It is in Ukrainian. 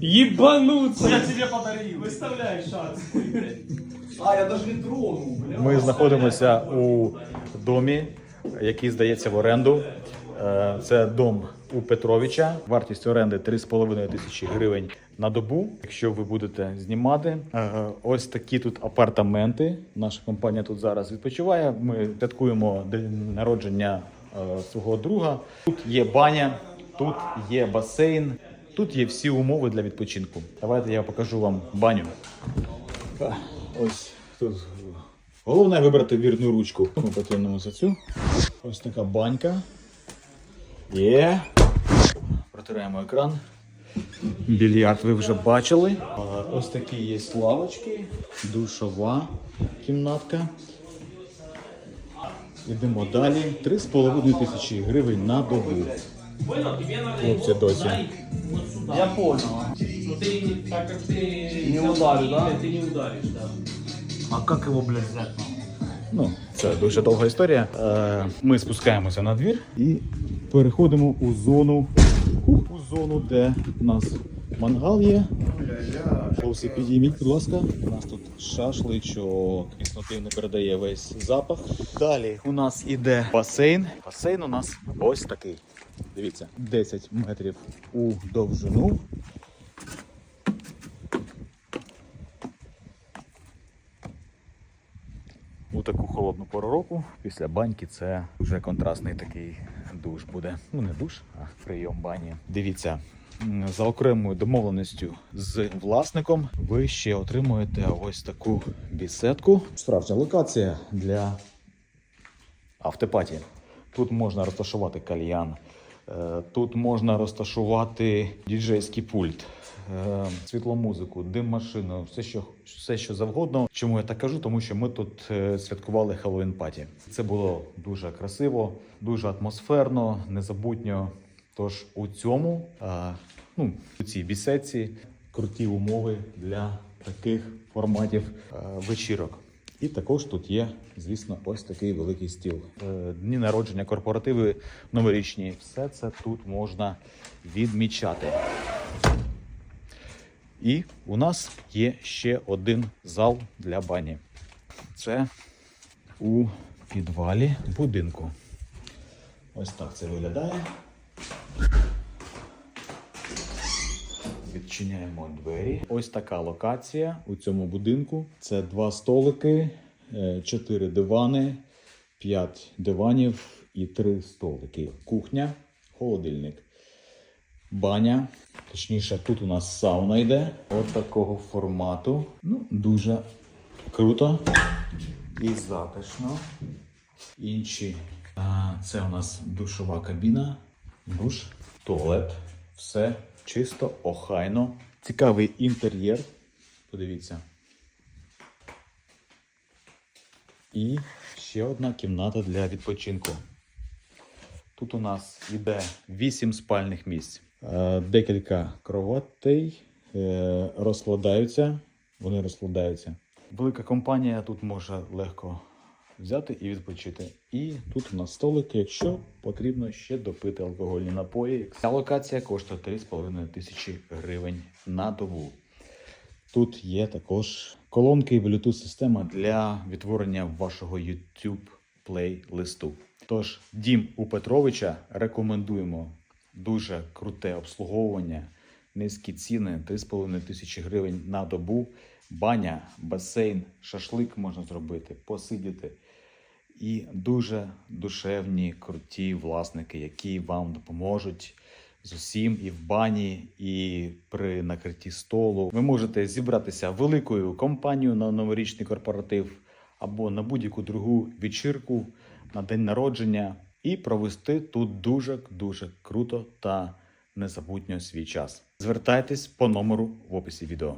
Ебануться! Я тебе подарил. Выставляй шанс. А, я даже не тронул, бля. Ми знаходимося у домі, який здається в оренду. Е, Це дом у Петровича. Вартість оренди 3,5 тисячі гривень на добу. Якщо ви будете знімати, Е, ось такі тут апартаменти. Наша компанія тут зараз відпочиває. Ми святкуємо день народження е, свого друга. Тут є баня, тут є басейн, тут є всі умови для відпочинку. Давайте я покажу вам баню. Ось тут. Головне вибрати вірну ручку. Ми потягнемо за цю. Ось така банька. Є. Протираємо екран. Більярд ви вже бачили. Ось такі є лавочки, душова кімнатка. Йдемо далі. 3,5 тисячі гривень на добу. Хлопці досі. Я понял. Ну ты, так как ты... Не ударю, да? Ты не ударишь, да. А как его, блядь, взять? Ну, це дуже довга історія. Е, Ми спускаємося на двір і переходимо у зону, у зону, де у нас мангал є. Хлопці, підійміть, будь ласка. У нас тут шашличок. Кислоти не передає весь запах. Далі у нас іде басейн. Басейн у нас ось такий. Дивіться, 10 метрів у довжину. У таку холодну пору року після баньки це вже контрастний такий душ буде. Ну не душ, а прийом бані. Дивіться, за окремою домовленістю з власником ви ще отримуєте ось таку бісетку. Справжня локація для автопатії. Тут можна розташувати кальян. Е, Тут можна розташувати діджейський пульт, е, світломузику, дим-машину, все що, все, що завгодно. Чому я так кажу? Тому що ми тут е, святкували Хеллоуін паті. Це було дуже красиво, дуже атмосферно, незабутньо. Тож у цьому, ну, у цій бісеці круті умови для таких форматів вечірок. І також тут є, звісно, ось такий великий стіл. Е, Дні народження, корпоративи новорічні. Все це тут можна відмічати. І у нас є ще один зал для бані. Це у підвалі будинку. Ось так це виглядає. Відчиняємо двері. Ось така локація у цьому будинку. Це два столики, е, чотири дивани, п'ять диванів і три столики. Кухня, холодильник, баня. Точніше, тут у нас сауна йде. От такого формату. Ну, дуже круто і затишно. Інші. Це у нас душова кабіна, душ, туалет. Все чисто, охайно. Цікавий інтер'єр. Подивіться. І ще одна кімната для відпочинку. Тут у нас іде 8 спальних місць. Е, Декілька кроватей е, розкладаються. Вони розкладаються. Велика компанія тут може легко взяти і відпочити. І тут у нас столики, якщо потрібно ще допити алкогольні напої. Ця локація коштує 3,5 тисячі гривень на добу. Тут є також колонки і Bluetooth система для відтворення вашого YouTube плейлисту. Тож, дім у Петровича рекомендуємо дуже круте обслуговування, низькі ціни 3,5 тисячі гривень на добу. Баня, басейн, шашлик можна зробити, посидіти. І дуже душевні, круті власники, які вам допоможуть з усім і в бані, і при накритті столу. Ви можете зібратися великою компанією на новорічний корпоратив або на будь-яку другу вечірку на день народження і провести тут дуже дуже круто та незабутньо свій час. Звертайтесь по номеру в описі відео.